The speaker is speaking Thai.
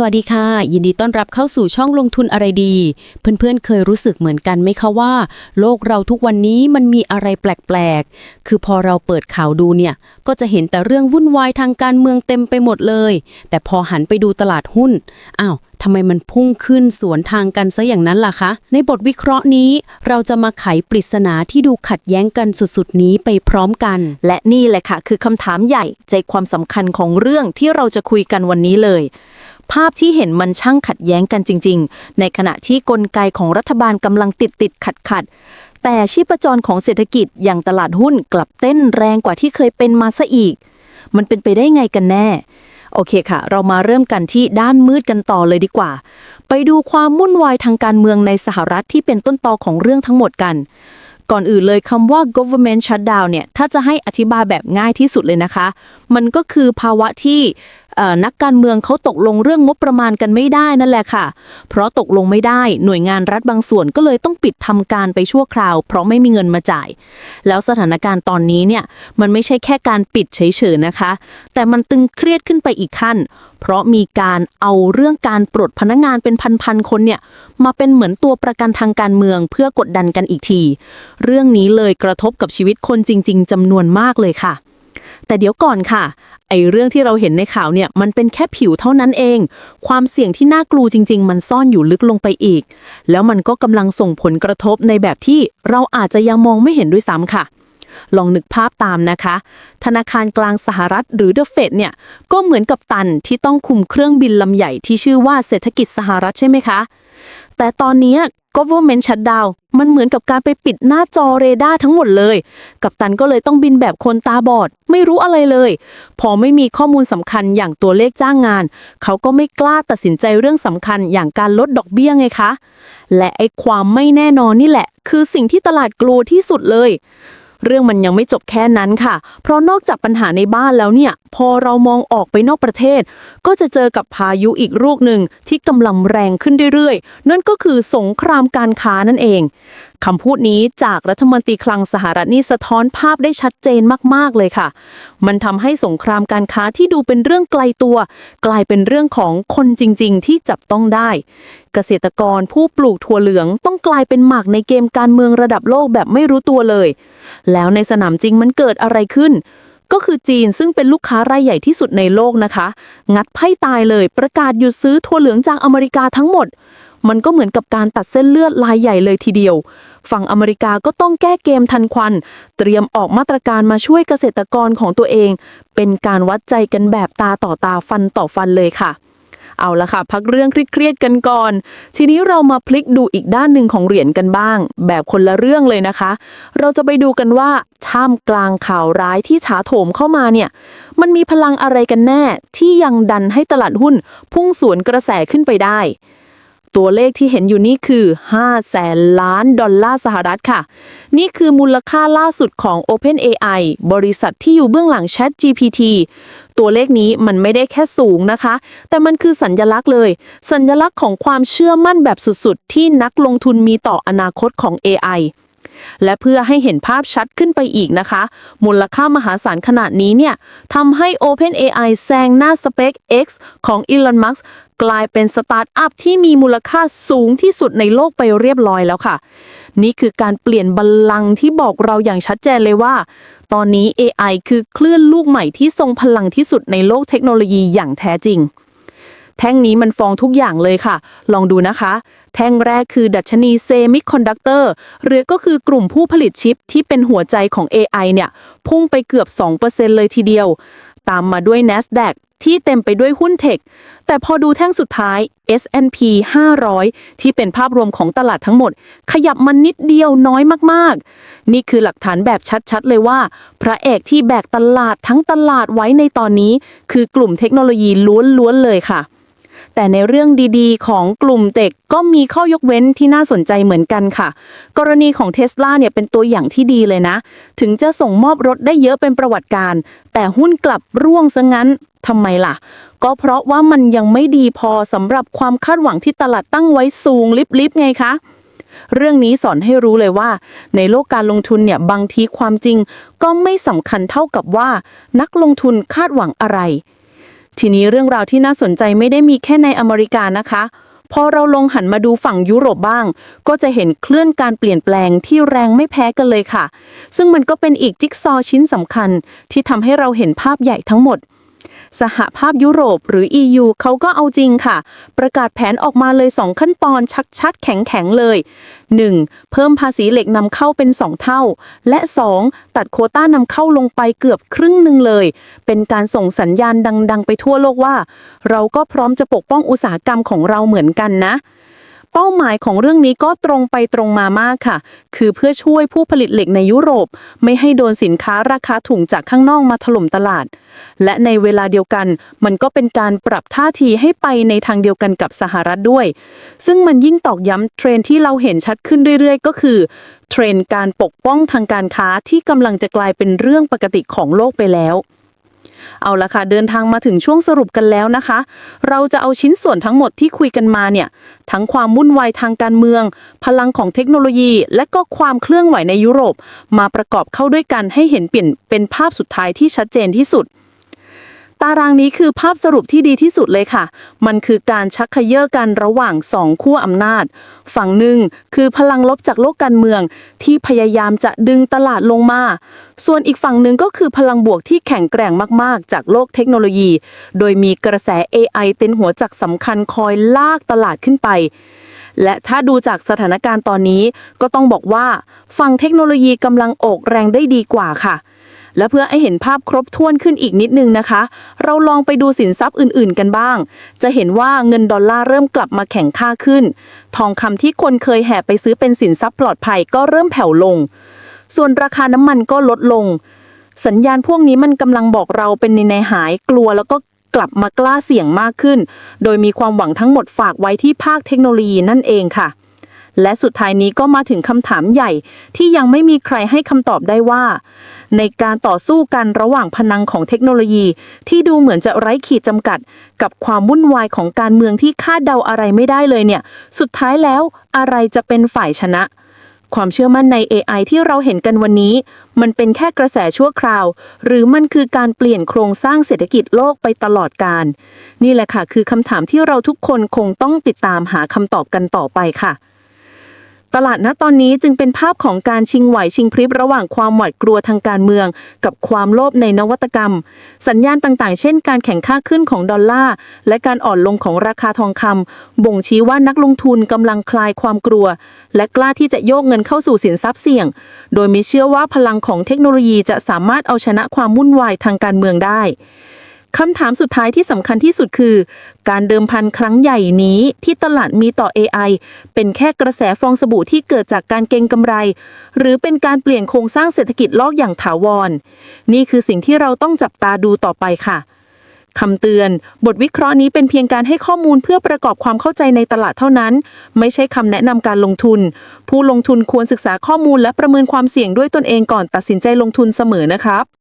สวัสดีค่ะ ยินดีต้อนรับเข้าสู่ช่องลงทุนอะไรดี เพื่อนๆเคยรู้สึกเหมือนกันไหมคะว่า โลกเราทุกวันนี้มันมีอะไรแปลกๆ คือพอเราเปิดข่าวดูเนี่ย ก็จะเห็นแต่เรื่องวุ่นวายทางการเมืองเต็มไปหมดเลย แต่พอหันไปดูตลาดหุ้นอ้าวทำไมมันพุ่งขึ้นสวนทางกันซะอย่างนั้นล่ะคะ ในบทวิเคราะห์นี้ เราจะมาไขปริศนาที่ดูขัดแย้งกันสุดๆ นี้ไปพร้อมกัน และนี่แหละค่ะ คือคำถามใหญ่ใจความสำคัญของเรื่องที่เราจะคุยกันวันนี้เลย ภาพที่เห็นมันช่างขัดแย้งกันจริง ๆ ในขณะที่กลไกของรัฐบาลกำลังติดติดขัดขัดแต่ชีพจรของเศรษฐกิจอย่างตลาดหุ้นกลับเต้นแรงกว่าที่เคยเป็นมาซะอีก มันเป็นไปได้ไงกันแน่ โอเคค่ะ เรามาเริ่มกันที่ด้านมืดกันต่อเลยดีกว่า ไปดูความวุ่นวายทางการเมืองในสหรัฐที่เป็นต้นตอของเรื่องทั้งหมดกัน ก่อนอื่นเลยคำว่า government shutdown เนี่ย ถ้าจะให้อธิบายแบบง่ายที่สุดเลยนะคะ มันก็คือภาวะที่นักการเมืองเขาตกลงเรื่องงบประมาณกันไม่ได้นั่นแหละค่ะ เพราะตกลงไม่ได้หน่วยงานรัฐบางส่วนก็เลยต้องปิดทำการไปชั่วคราว เพราะไม่มีเงินมาจ่าย แล้วสถานการณ์ตอนนี้เนี่ยมันไม่ใช่แค่การปิดเฉยๆนะคะ แต่มันตึงเครียดขึ้นไปอีกขั้น เพราะมีการเอาเรื่องการปลดพนักงานเป็นพันๆคนเนี่ยมาเป็นเหมือนตัวประกันทางการเมืองเพื่อกดดันกันอีกที เรื่องนี้เลยกระทบกับชีวิตคนจริง ๆจำนวนมากเลยค่ะ แต่เดี๋ยวก่อนค่ะ ไอเรื่องที่เราเห็นในข่าวเนี่ย มันเป็นแค่ผิวเท่านั้นเอง ความเสี่ยงที่น่ากลัวจริง ๆ มันซ่อนอยู่ลึกลงไปอีก แล้วมันก็กำลังส่งผลกระทบในแบบที่เราอาจจะยังมองไม่เห็นด้วยซ้ำค่ะ ลองนึกภาพตามนะคะ ธนาคารกลางสหรัฐหรือ The Fed เนี่ย ก็เหมือนกับตันที่ต้องคุมเครื่องบินลำใหญ่ที่ชื่อว่าเศรษฐกิจสหรัฐใช่ไหมคะแต่ตอนนี้ government shutdown มันเหมือนกับการไปปิดหน้าจอเรดาร์ทั้งหมดเลย กัปตันก็เลยต้องบินแบบคนตาบอด ไม่รู้อะไรเลย พอไม่มีข้อมูลสำคัญอย่างตัวเลขจ้างงาน เขาก็ไม่กล้าตัดสินใจเรื่องสำคัญอย่างการลดดอกเบี้ยไงคะ และไอ้ความไม่แน่นอนนี่แหละ คือสิ่งที่ตลาดกลัวที่สุดเลย เรื่องมันยังไม่จบแค่นั้นค่ะ เพราะนอกจากปัญหาในบ้านแล้วเนี่ย พอเรามองออกไปนอกประเทศ ก็จะเจอกับพายุอีกลูกหนึ่งที่กำลังแรงขึ้นเรื่อยๆ นั่นก็คือสงครามการค้านั่นเอง คำพูดนี้จากรัฐมนตรีคลังสหรัฐนี่สะท้อนภาพได้ชัดเจนมาก ๆ เลยค่ะ มันทำให้สงครามการค้าที่ดูเป็นเรื่องไกลตัว กลายเป็นเรื่องของคนจริง ๆ ที่จับต้องได้ เกษตรกรผู้ปลูกถั่วเหลืองต้องกลายเป็นหมากในเกมการเมืองระดับโลกแบบไม่รู้ตัวเลย แล้วในสนามจริงมันเกิดอะไรขึ้นก็คือจีนซึ่งเป็นลูกค้ารายใหญ่ที่สุดในโลกนะคะ งัดไพ่ตายเลยประกาศหยุดซื้อถั่วเหลืองจากอเมริกาทั้งหมด มันก็เหมือนกับการตัดเส้นเลือดลายใหญ่เลยทีเดียว ฝั่งอเมริกาก็ต้องแก้เกมทันควัน เตรียมออกมาตรการมาช่วยเกษตรกรของตัวเอง เป็นการวัดใจกันแบบตาต่อตาฟันต่อฟันเลยค่ะเอาละค่ะ พักเรื่องเครียดๆกันก่อน ทีนี้เรามาพลิกดูอีกด้านหนึ่งของเหรียญกันบ้าง แบบคนละเรื่องเลยนะคะ เราจะไปดูกันว่าท่ามกลางข่าวร้ายที่ฉาโถมเข้ามาเนี่ย มันมีพลังอะไรกันแน่ที่ยังดันให้ตลาดหุ้นพุ่งสวนกระแสขึ้นไปได้ ตัวเลขที่เห็นอยู่นี่คือ 5 แสนล้านดอลลาร์สหรัฐค่ะ นี่คือมูลค่าล่าสุดของ OpenAI บริษัทที่อยู่เบื้องหลัง ChatGPT ตัวเลขนี้มันไม่ได้แค่สูงนะคะ แต่มันคือสัญญลักษณ์เลย สัญญลักษณ์ของความเชื่อมั่นแบบสุดๆ ที่นักลงทุนมีต่ออนาคตของ AI และเพื่อให้เห็นภาพชัดขึ้นไปอีกนะคะ มูลค่ามหาศาลขนาดนี้เนี่ยทำให้ OpenAI แซงหน้า SpaceX ของ Elon Musk กลายเป็นสตาร์ทอัพที่มีมูลค่าสูงที่สุดในโลกไปเรียบร้อยแล้วค่ะ นี่คือการเปลี่ยนบัลลังก์ที่บอกเราอย่างชัดเจนเลยว่า ตอนนี้ AI คือคลื่นลูกใหม่ที่ทรงพลังที่สุดในโลกเทคโนโลยีอย่างแท้จริง แท่งนี้มันฟ้องทุกอย่างเลยค่ะ ลองดูนะคะ แท่งแรกคือดัชนีเซมิคอนดักเตอร์หรือก็คือกลุ่มผู้ผลิตชิปที่เป็นหัวใจของ AI เนี่ย พุ่งไปเกือบ 2%เลยทีเดียว ตามมาด้วย NASDAQ ที่เต็มไปด้วยหุ้นเทค แต่พอดูแท่งสุดท้าย S&P 500 ที่เป็นภาพรวมของตลาดทั้งหมด ขยับมันนิดเดียวน้อยมากๆ นี่คือหลักฐานแบบชัดๆ เลยว่า พระเอกที่แบกตลาดทั้งตลาดไว้ในตอนนี้ คือกลุ่มเทคโนโลยีล้วนๆเลยค่ะ แต่ในเรื่องดีๆ ของกลุ่มเด็กก็มีข้อยกเว้นที่น่าสนใจเหมือนกันค่ะ กรณีของเทสลาเนี่ยเป็นตัวอย่างที่ดีเลยนะ ถึงจะส่งมอบรถได้เยอะเป็นประวัติการ แต่หุ้นกลับร่วงซะงั้นทำไมล่ะ ก็เพราะว่ามันยังไม่ดีพอสำหรับความคาดหวังที่ตลาดตั้งไว้สูงลิบๆไงคะเรื่องนี้สอนให้รู้เลยว่า ในโลกการลงทุนเนี่ยบางทีความจริง ก็ไม่สำคัญเท่ากับว่า นักลงทุนคาดหวังอะไร ทีนี้เรื่องราวที่น่าสนใจไม่ได้มีแค่ในอเมริกานะคะ พอเราลงหันมาดูฝั่งยุโรปบ้าง ก็จะเห็นเคลื่อนการเปลี่ยนแปลงที่แรงไม่แพ้กันเลยค่ะ ซึ่งมันก็เป็นอีกจิ๊กซอว์ชิ้นสำคัญ ที่ทำให้เราเห็นภาพใหญ่ทั้งหมด สหภาพยุโรปหรือ EU เขาก็เอาจริงค่ะ ประกาศแผนออกมาเลย 2 ขั้นตอนชัดๆ แข็งๆ เลย 1. เพิ่มภาษีเหล็กนำเข้าเป็น 2 เท่า และ 2. ตัดโคต้านำเข้าลงไปเกือบครึ่งหนึ่งเลย เป็นการส่งสัญญาณดัง ๆ ไปทั่วโลกว่า เราก็พร้อมจะปกป้องอุตสาหกรรมของเราเหมือนกันนะ เป้าหมายของเรื่องนี้ก็ตรงไปตรงมามากค่ะ คือเพื่อช่วยผู้ผลิตเหล็กในยุโรป ไม่ให้โดนสินค้าราคาถูกจากข้างนอกมาถล่มตลาด และในเวลาเดียวกัน มันก็เป็นการปรับท่าทีให้ไปในทางเดียวกันกับสหรัฐด้วย ซึ่งมันยิ่งตอกย้ำเทรนที่เราเห็นชัดขึ้นเรื่อยๆ ก็คือ เทรนการปกป้องทางการค้าที่กำลังจะกลายเป็นเรื่องปกติของโลกไปแล้ว เอาละค่ะเดินทางมาถึงช่วงสรุปกันแล้วนะคะ เราจะเอาชิ้นส่วนทั้งหมดที่คุยกันมาเนี่ยทั้งความวุ่นวายทางการเมือง พลังของเทคโนโลยี และก็ความเคลื่อนไหวในยุโรป มาประกอบเข้าด้วยกันให้เห็นเปลี่ยนเป็นภาพสุดท้ายที่ชัดเจนที่สุด ตารางนี้คือภาพสรุปที่ดีที่สุดเลยค่ะ มันคือการชักเขย่อกันระหว่างสองขั้วอำนาจ ฝั่งหนึ่งคือพลังลบจากโลกการเมือง ที่พยายามจะดึงตลาดลงมา ส่วนอีกฝั่งหนึ่งก็คือพลังบวกที่แข็งแกร่งมากๆ จากโลกเทคโนโลยี โดยมีกระแส AI เป็นหัวจักสำคัญคอยลากตลาดขึ้นไปและถ้าดูจากสถานการณ์ตอนนี้ก็ต้องบอกว่า ฝั่งเทคโนโลยีกำลังอกแรงได้ดีกว่าค่ะ และเพื่อให้เห็นภาพครบถ้วนขึ้นอีกนิดนึงนะคะ เราลองไปดูสินทรัพย์อื่นๆ กันบ้าง จะเห็นว่าเงินดอลลาร์เริ่มกลับมาแข็งค่าขึ้น ทองคำที่คนเคยแห่ไปซื้อเป็นสินทรัพย์ปลอดภัยก็เริ่มแผ่วลง ส่วนราคาน้ำมันก็ลดลง สัญญาณพวกนี้มันกำลังบอกเราเป็นในในหายกลัวแล้วก็กลับมากล้าเสี่ยงมากขึ้น โดยมีความหวังทั้งหมดฝากไว้ที่ภาคเทคโนโลยีนั่นเองค่ะ และสุดท้ายนี้ก็มาถึงคำถามใหญ่ที่ยังไม่มีใครให้คำตอบได้ว่า ในการต่อสู้กันระหว่างพนังของเทคโนโลยี ที่ดูเหมือนจะไร้ขีดจำกัด กับความวุ่นวายของการเมืองที่คาดเดาอะไรไม่ได้เลยเนี่ย สุดท้ายแล้วอะไรจะเป็นฝ่ายชนะความเชื่อมั่นใน AI ที่เราเห็นกันวันนี้ มันเป็นแค่กระแสชั่วคราว หรือมันคือการเปลี่ยนโครงสร้างเศรษฐกิจโลกไปตลอดกาลนี่แหละค่ะ คือคำถามที่เราทุกคนคงต้องติดตามหาคำตอบกันต่อไปค่ะ ตลาดณตอนนี้จึงเป็นภาพของการชิงไหวชิงพริบระหว่างความหวาดกลัวทางการเมือง กับความโลภในนวัตกรรม สัญญาณต่างๆ เช่น การแข่งค่าขึ้นของดอลลาร์และการอ่อนลงของราคาทองคำบ่งชี้ว่านักลงทุนกำลังคลายความกลัว และกล้าที่จะโยกเงินเข้าสู่สินทรัพย์เสี่ยง โดยมีเชื่อว่าพลังของเทคโนโลยีจะสามารถเอาชนะความวุ่นวายทางการเมืองได้ คำถามสุดท้ายที่สำคัญที่สุดคือ การเดิมพันครั้งใหญ่นี้ที่ตลาดมีต่อ AI เป็นแค่กระแสฟองสบู่ที่เกิดจากการเก็งกำไร หรือเป็นการเปลี่ยนโครงสร้างเศรษฐกิจลอกอย่างถาวร นี่คือสิ่งที่เราต้องจับตาดูต่อไปค่ะคำเตือน บทวิเคราะห์นี้เป็นเพียงการให้ข้อมูลเพื่อประกอบความเข้าใจในตลาดเท่านั้น ไม่ใช่คำแนะนำการลงทุน ผู้ลงทุนควรศึกษาข้อมูลและประเมินความเสี่ยงด้วยตนเองก่อนตัดสินใจลงทุนเสมอนะครับ